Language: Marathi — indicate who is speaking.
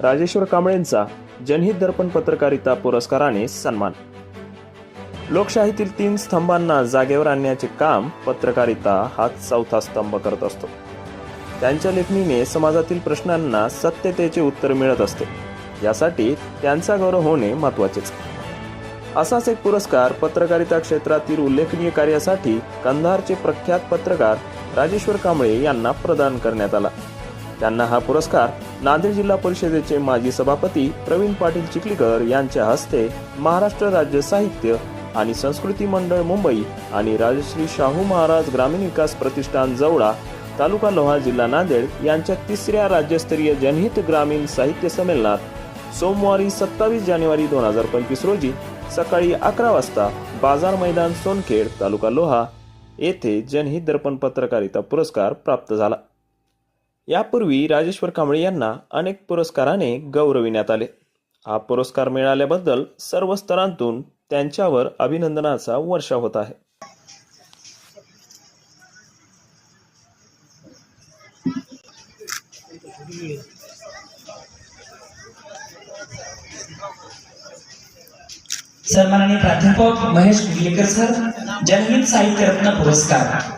Speaker 1: राजेश्वर कांबळेंचा जनहित दर्पण पत्रकारिता पुरस्काराने सन्मान. लोकशाहीतील तीन स्तंभांना जागेवर आणण्याचे काम पत्रकारिता हा चौथा स्तंभ करत असतो. त्यांच्या लेखणीने समाजातील प्रश्नांना सत्यतेचे उत्तर मिळत असते. यासाठी त्यांचा गौरव होणे महत्वाचेच असाच एक पुरस्कार पत्रकारिता क्षेत्रातील उल्लेखनीय कार्यासाठी कंधारचे प्रख्यात पत्रकार राजेश्वर कांबळे यांना प्रदान करण्यात आला. त्यांना हा पुरस्कार नांदेड जिल्हा परिषदेचे माजी सभापती प्रवीण पाटील चिखलीकर यांच्या हस्ते महाराष्ट्र राज्य साहित्य आणि संस्कृती मंडळ मुंबई आणि राजश्री शाहू महाराज ग्रामीण विकास प्रतिष्ठान जवळा तालुका लोहा जिल्हा नांदेड यांच्या तिसऱ्या राज्यस्तरीय जनहित ग्रामीण साहित्य संमेलनात सोमवारी सत्तावीस जानेवारी दोन हजार पंचवीस रोजी सकाळी अकरा वाजता बाजार मैदान सोनखेड तालुका लोहा येथे जनहित दर्पण पत्रकारिता पुरस्कार प्राप्त झाला. यापूर्वी राजेश्वर कांबळे यांना अनेक पुरस्काराने गौरविण्यात आले. हा पुरस्कार मिळाल्याबद्दल सर्व स्तरांतून त्यांच्यावर अभिनंदनाचा वर्षा होत आहे.
Speaker 2: सन्माननीय प्राध्यापक महेश कुर्लेकर सर जनहित साहित्य रत्न पुरस्कार.